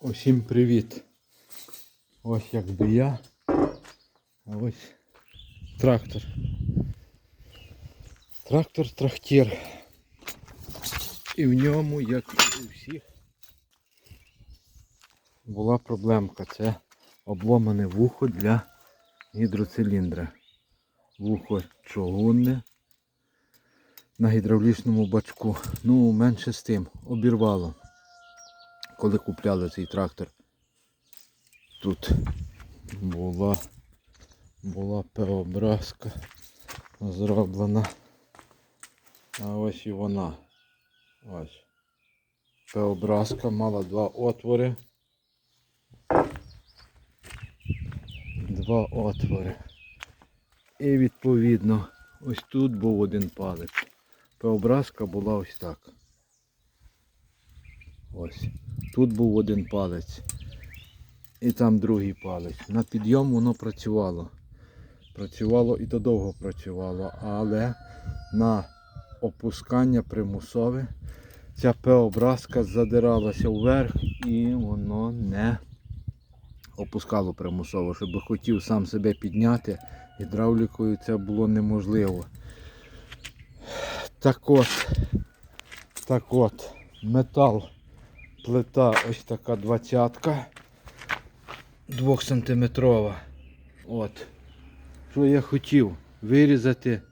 Усім привіт. Ось якби я. А ось трактор. Трактор трактир. І в ньому, як і у всіх, була проблемка. Це обломане вухо для гідроциліндра. Вухо чугунне на гідравлічному бачку. Ну, менше з тим, обірвало коли купляли цей трактор, тут була, була переобразка зроблена. А ось і вона. Ось. Переобразка мала два отвори. Два отвори. І відповідно ось тут був один палець. Переобразка була ось так. Ось. Тут був один палець. І там другий палець. На підйом воно працювало. Працювало і то довго працювало, але на опускання примусове ця П-образка задиралася вверх і воно не опускало примусово. Щоб хотів сам себе підняти, гідравлікою це було неможливо. Так от, так от, метал плита ось така двадцятка. Двохсантиметрова. От. Що я хотів? Вирізати,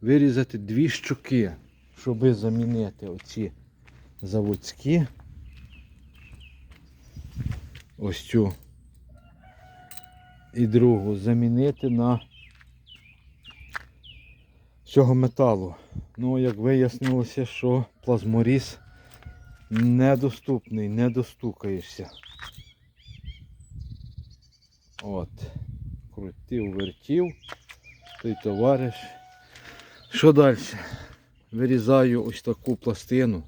вирізати дві щоки, щоб замінити оці заводські. Ось цю. І другу замінити на цього металу. Ну, як вияснилося, що плазморіз недоступний, не достукаєшся. От. Крутив, вертів. Той товариш. Що далі? Вирізаю ось таку пластину.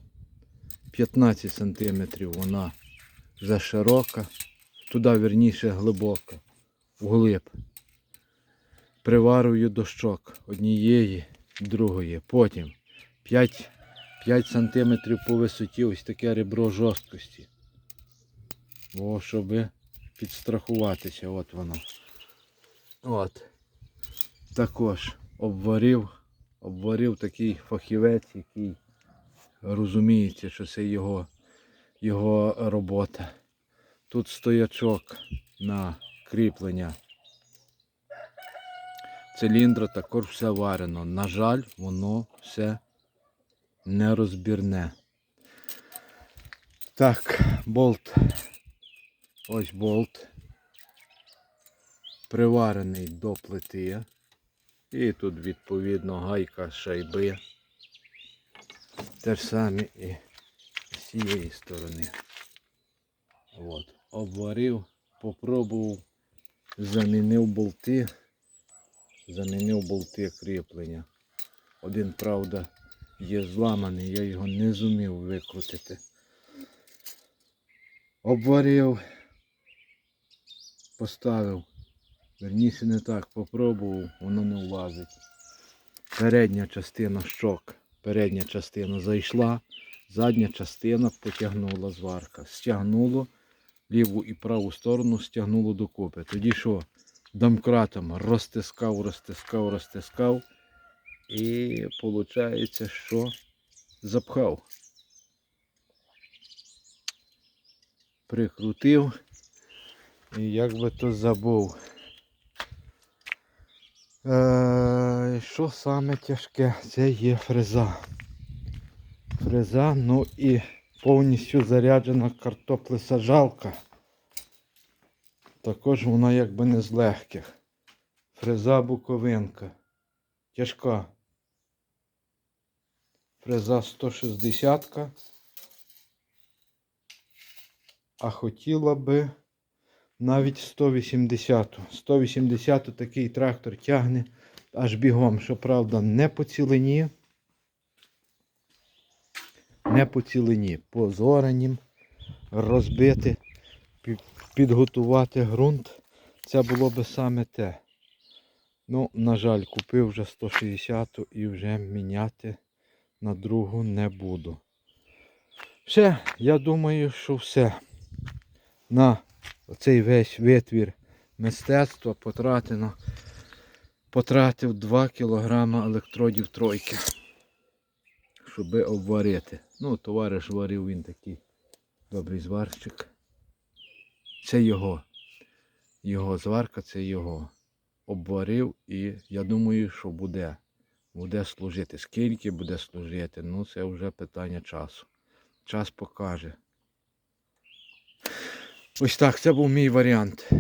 15 см вона вже широка. Туди верніше глибока. Вглиб. Приварую до щок однієї, другої. Потім 5 5 см по висоті ось таке ребро жорсткості. О, щоб підстрахуватися, от воно. От. Також обварив, обварив такий фахівець, який розуміється, що це його, його робота. Тут стоячок на кріплення циліндра також все варено. На жаль, воно все нерозбірне. Так, болт. Ось болт. Приварений до плити. І тут відповідно гайка шайби. Те ж саме і з цієї сторони. От. Обварив, попробував, замінив болти, замінив болти кріплення. Один, правда, є зламаний, я його не зумів викрутити. Обварив, поставив. Верніше не так, попробував, воно не влазить. Передня частина щок, передня частина зайшла, задня частина потягнула зварка. Стягнуло ліву і праву сторону, стягнуло докупи. Тоді що? Домкратом розтискав, розтискав, розтискав. І виходить, що запхав. Прикрутив. І як би то забув. Е, що саме тяжке? Це є фреза. Фреза, ну і повністю заряджена картоплесаджалка. Також вона якби не з легких. Фреза буковинка. Тяжка. Фреза 160. А хотіла би навіть 180. 180 такий трактор тягне аж бігом. Щоправда, не по цілині. Не по цілині. По зоранім розбити, підготувати ґрунт. Це було би саме те. Ну, на жаль, купив вже 160 і вже міняти на другу не буду. Все, я думаю, що все. на цей весь витвір мистецтва потратено, потратив 2 кг електродів тройки, щоб обварити. Ну, товариш варив він такий добрий зварщик. Це його. Його зварка це його. Обварив і я думаю, що буде. Буде служити. Скільки буде служити? Ну, це вже питання часу. Час покаже. Ось так, це був мій варіант.